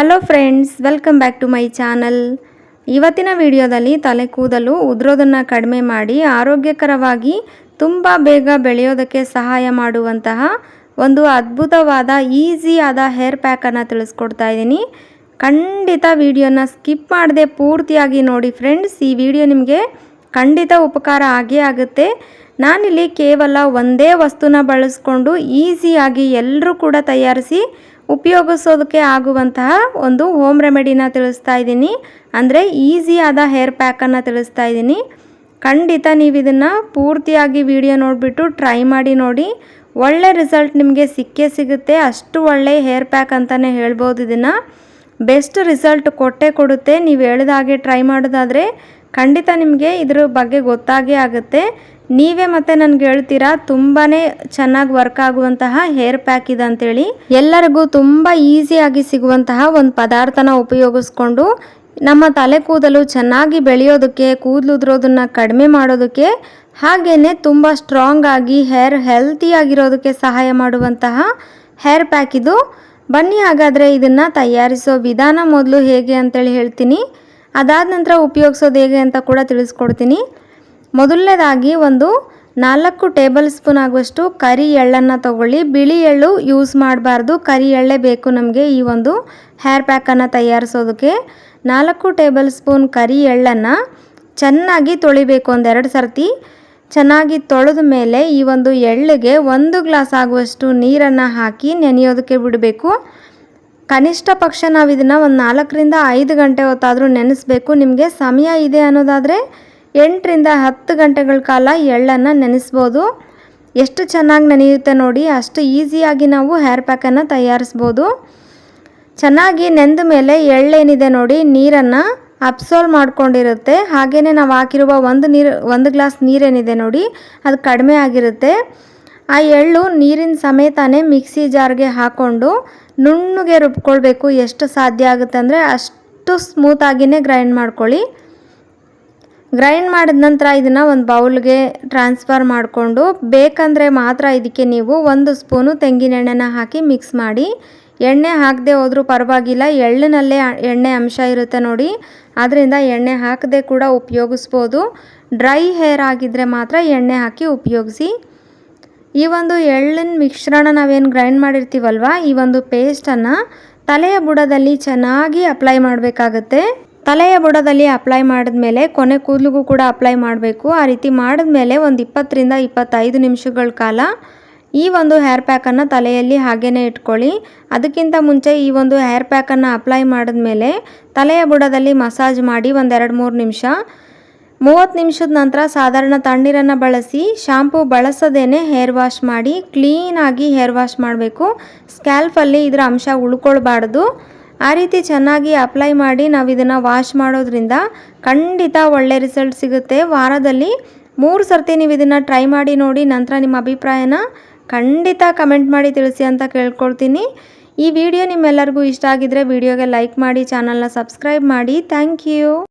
Hello friends welcome back to my channel ಇವತ್ತಿನ ವಿಡಿಯೋದಲ್ಲಿ ತಲೆ ಕೂದಲು ಉದುರೋದನ್ನು ಕಡಿಮೆ ಮಾಡಿ ಆರೋಗ್ಯಕರವಾಗಿ ತುಂಬ ಬೇಗ ಬೆಳೆಯೋದಕ್ಕೆ ಸಹಾಯ ಮಾಡುವಂತಹ ಒಂದು ಅದ್ಭುತವಾದ ಈಸಿಯಾದ ಹೇರ್ ಪ್ಯಾಕನ್ನು ತಿಳಿಸ್ಕೊಡ್ತಾ ಇದ್ದೀನಿ. ಖಂಡಿತ ವಿಡಿಯೋನ ಸ್ಕಿಪ್ ಮಾಡದೆ ಪೂರ್ತಿಯಾಗಿ ನೋಡಿ ಫ್ರೆಂಡ್ಸ್ ಈ ವಿಡಿಯೋ ನಿಮಗೆ ಖಂಡಿತ ಉಪಕಾರ ಆಗೇ ಆಗುತ್ತೆ. ನಾನಿಲ್ಲಿ ಕೇವಲ ಒಂದೇ ವಸ್ತುನ ಬಳಸ್ಕೊಂಡು ಈಸಿಯಾಗಿ ಎಲ್ಲರೂ ಕೂಡ ತಯಾರಿಸಿ ಉಪಯೋಗಿಸೋದಕ್ಕೆ ಆಗುವಂತಹ ಒಂದು ಹೋಮ್ ರೆಮಿಡಿನ ತಿಳಿಸ್ತಾ ಇದ್ದೀನಿ. ಅಂದರೆ ಈಸಿಯಾದ ಹೇರ್ ಪ್ಯಾಕನ್ನು ತಿಳಿಸ್ತಾ ಇದ್ದೀನಿ. ಖಂಡಿತ ನೀವು ಇದನ್ನು ಪೂರ್ತಿಯಾಗಿ ವಿಡಿಯೋ ನೋಡಿಬಿಟ್ಟು ಟ್ರೈ ಮಾಡಿ ನೋಡಿ. ಒಳ್ಳೆ ರಿಸಲ್ಟ್ ನಿಮಗೆ ಸಿಕ್ಕೇ ಸಿಗುತ್ತೆ. ಅಷ್ಟು ಒಳ್ಳೆ ಹೇರ್ ಪ್ಯಾಕ್ ಅಂತಲೇ ಹೇಳ್ಬೋದು ಇದನ್ನು. ಬೆಸ್ಟ್ ರಿಸಲ್ಟ್ ಕೊಟ್ಟೇ ಕೊಡುತ್ತೆ. ನೀವು ಹೇಳಿದ ಹಾಗೆ ಟ್ರೈ ಮಾಡೋದಾದರೆ ಖಂಡಿತ ನಿಮಗೆ ಇದ್ರ ಬಗ್ಗೆ ಗೊತ್ತಾಗೇ ಆಗುತ್ತೆ. ನೀವೇ ಮತ್ತೆ ನನ್ಗೆ ಹೇಳ್ತೀರಾ? ತುಂಬಾನೇ ಚೆನ್ನಾಗಿ ವರ್ಕ್ ಆಗುವಂತಹ ಹೇರ್ ಪ್ಯಾಕ್ ಇದೆ ಅಂತೇಳಿ. ಎಲ್ಲರಿಗೂ ತುಂಬ ಈಸಿಯಾಗಿ ಸಿಗುವಂತಹ ಒಂದು ಪದಾರ್ಥನ ಉಪಯೋಗಿಸ್ಕೊಂಡು ನಮ್ಮ ತಲೆ ಕೂದಲು ಚೆನ್ನಾಗಿ ಬೆಳೆಯೋದಕ್ಕೆ, ಕೂದಲು ಉದ್ರೋದನ್ನ ಕಡಿಮೆ ಮಾಡೋದಕ್ಕೆ ಹಾಗೆಯೇ ತುಂಬ ಸ್ಟ್ರಾಂಗ್ ಆಗಿ ಹೇರ್ ಹೆಲ್ತಿ ಆಗಿರೋದಕ್ಕೆ ಸಹಾಯ ಮಾಡುವಂತಹ ಹೇರ್ ಪ್ಯಾಕ್ ಇದು. ಬನ್ನಿ ಹಾಗಾದರೆ ಇದನ್ನು ತಯಾರಿಸೋ ವಿಧಾನ ಮೊದಲು ಹೇಗೆ ಅಂತೇಳಿ ಹೇಳ್ತೀನಿ. ಅದಾದ ನಂತರ ಉಪಯೋಗಿಸೋದು ಹೇಗೆ ಅಂತ ಕೂಡ ತಿಳಿಸ್ಕೊಡ್ತೀನಿ. ಮೊದಲನೇದಾಗಿ ಒಂದು ನಾಲ್ಕು ಟೇಬಲ್ ಸ್ಪೂನ್ ಆಗುವಷ್ಟು ಕರಿ ಎಳ್ಳನ್ನು ತಗೊಳ್ಳಿ. ಬಿಳಿ ಎಳ್ಳು ಯೂಸ್ ಮಾಡಬಾರ್ದು. ಕರಿ ಎಳ್ಳೆ ಬೇಕು ನಮಗೆ ಈ ಒಂದು ಹೇರ್ ಪ್ಯಾಕನ್ನು ತಯಾರಿಸೋದಕ್ಕೆ. ನಾಲ್ಕು ಟೇಬಲ್ ಸ್ಪೂನ್ ಕರಿ ಎಳ್ಳನ್ನು ಚೆನ್ನಾಗಿ ತೊಳಿಬೇಕು ಒಂದೆರಡು ಸರ್ತಿ. ಚೆನ್ನಾಗಿ ತೊಳೆದ ಮೇಲೆ ಈ ಒಂದು ಎಳ್ಳಿಗೆ ಒಂದು ಗ್ಲಾಸ್ ಆಗುವಷ್ಟು ನೀರನ್ನು ಹಾಕಿ ನೆನೆಯೋದಕ್ಕೆ ಬಿಡಬೇಕು. ಕನಿಷ್ಠ ಪಕ್ಷ ನಾವು ಇದನ್ನು ಒಂದು ನಾಲ್ಕರಿಂದ ಐದು ಗಂಟೆ ಹೊತ್ತಾದರೂ ನೆನೆಸ್ಬೇಕು. ನಿಮಗೆ ಸಮಯ ಇದೆ ಅನ್ನೋದಾದರೆ ಎಂಟರಿಂದ ಹತ್ತು ಗಂಟೆಗಳ ಕಾಲ ಎಳ್ಳನ್ನು ನೆನೆಸ್ಬೋದು. ಎಷ್ಟು ಚೆನ್ನಾಗಿ ನೆನೆಯುತ್ತೆ ನೋಡಿ, ಅಷ್ಟು ಈಸಿಯಾಗಿ ನಾವು ಹೇರ್ ಪ್ಯಾಕನ್ನು ತಯಾರಿಸ್ಬೋದು. ಚೆನ್ನಾಗಿ ನೆಂದ ಮೇಲೆ ಎಳ್ಳೇನಿದೆ ನೋಡಿ, ನೀರನ್ನು ಅಬ್ಸಾಲ್ವ್ ಮಾಡ್ಕೊಂಡಿರುತ್ತೆ. ಹಾಗೆಯೇ ನಾವು ಹಾಕಿರುವ ಒಂದು ನೀರು, ಒಂದು ಗ್ಲಾಸ್ ನೀರೇನಿದೆ ನೋಡಿ, ಅದು ಕಡಿಮೆ ಆಗಿರುತ್ತೆ. ಆ ಎಳ್ಳು ನೀರಿನ ಸಮೇತನೇ ಮಿಕ್ಸಿ ಜಾರ್ಗೆ ಹಾಕ್ಕೊಂಡು ನುಣ್ಣಗೆ ರುಬ್ಕೊಳ್ಬೇಕು. ಎಷ್ಟು ಸಾಧ್ಯ ಆಗುತ್ತೆ ಅಂದರೆ ಅಷ್ಟು ಸ್ಮೂತಾಗಿಯೇ ಗ್ರೈಂಡ್ ಮಾಡ್ಕೊಳ್ಳಿ. ಗ್ರೈಂಡ್ ಮಾಡಿದ ನಂತರ ಇದನ್ನು ಒಂದು ಬೌಲ್ಗೆ ಟ್ರಾನ್ಸ್ಫರ್ ಮಾಡಿಕೊಂಡು, ಬೇಕಂದರೆ ಮಾತ್ರ ಇದಕ್ಕೆ ನೀವು ಒಂದು ಸ್ಪೂನು ತೆಂಗಿನೆಣ್ಣೆನ ಹಾಕಿ ಮಿಕ್ಸ್ ಮಾಡಿ. ಎಣ್ಣೆ ಹಾಕದೆ ಹೋದರೂ ಪರವಾಗಿಲ್ಲ, ಎಳ್ಳಿನಲ್ಲೇ ಎಣ್ಣೆ ಅಂಶ ಇರುತ್ತೆ ನೋಡಿ. ಆದ್ದರಿಂದ ಎಣ್ಣೆ ಹಾಕದೆ ಕೂಡ ಉಪಯೋಗಿಸ್ಬೋದು. ಡ್ರೈ ಹೇರ್ ಆಗಿದ್ದರೆ ಮಾತ್ರ ಎಣ್ಣೆ ಹಾಕಿ ಉಪಯೋಗಿಸಿ. ಈ ಒಂದು ಎಳ್ಳಿನ ಮಿಶ್ರಣ ನಾವೇನು ಗ್ರೈಂಡ್ ಮಾಡಿರ್ತೀವಲ್ವ, ಈ ಒಂದು ಪೇಸ್ಟನ್ನು ತಲೆಯ ಬುಡದಲ್ಲಿ ಚೆನ್ನಾಗಿ ಅಪ್ಲೈ ಮಾಡಬೇಕಾಗತ್ತೆ. ತಲೆಯ ಬುಡದಲ್ಲಿ ಅಪ್ಲೈ ಮಾಡಿದ್ಮೇಲೆ ಕೊನೆ ಕೂದಲಿಗೂ ಕೂಡ ಅಪ್ಲೈ ಮಾಡಬೇಕು. ಆ ರೀತಿ ಮಾಡಿದ್ಮೇಲೆ ಒಂದು ಇಪ್ಪತ್ತರಿಂದ ಇಪ್ಪತ್ತೈದು ನಿಮಿಷಗಳ ಕಾಲ ಈ ಒಂದು ಹೇರ್ ಪ್ಯಾಕನ್ನು ತಲೆಯಲ್ಲಿ ಹಾಗೇ ಇಟ್ಕೊಳ್ಳಿ. ಅದಕ್ಕಿಂತ ಮುಂಚೆ ಈ ಒಂದು ಹೇರ್ ಪ್ಯಾಕನ್ನು ಅಪ್ಲೈ ಮಾಡಿದ್ಮೇಲೆ ತಲೆಯ ಬುಡದಲ್ಲಿ ಮಸಾಜ್ ಮಾಡಿ ಒಂದೆರಡು ಮೂರು ನಿಮಿಷ. ಮೂವತ್ತು ನಿಮಿಷದ ನಂತರ ಸಾಧಾರಣ ತಣ್ಣೀರನ್ನು ಬಳಸಿ ಶಾಂಪೂ ಬಳಸದೇನೆ ಹೇರ್ ವಾಶ್ ಮಾಡಿ ಕ್ಲೀನಾಗಿ ಹೇರ್ ವಾಶ್ ಮಾಡಬೇಕು. ಸ್ಕ್ಯಾಲ್ಫಲ್ಲಿ ಇದರ ಅಂಶ ಉಳ್ಕೊಳ್ಬಾರ್ದು. ಆ ರೀತಿ ಚೆನ್ನಾಗಿ ಅಪ್ಲೈ ಮಾಡಿ ನಾವು ಇದನ್ನು ವಾಶ್ ಮಾಡೋದ್ರಿಂದ ಖಂಡಿತ ಒಳ್ಳೆ ರಿಸಲ್ಟ್ ಸಿಗುತ್ತೆ. ವಾರದಲ್ಲಿ ಮೂರು ಸರ್ತಿ ನೀವು ಇದನ್ನು ಟ್ರೈ ಮಾಡಿ ನೋಡಿ ನಂತರ ನಿಮ್ಮ ಅಭಿಪ್ರಾಯನ ಖಂಡಿತ ಕಮೆಂಟ್ ಮಾಡಿ ತಿಳಿಸಿ ಅಂತ ಕೇಳ್ಕೊಳ್ತೀನಿ. ಈ ವಿಡಿಯೋ ನಿಮ್ಮೆಲ್ಲರಿಗೂ ಇಷ್ಟ ಆಗಿದ್ರೆ ವಿಡಿಯೋಗೆ ಲೈಕ್ ಮಾಡಿ ಚಾನಲ್ನ ಸಬ್ಸ್ಕ್ರೈಬ್ ಮಾಡಿ. Thank you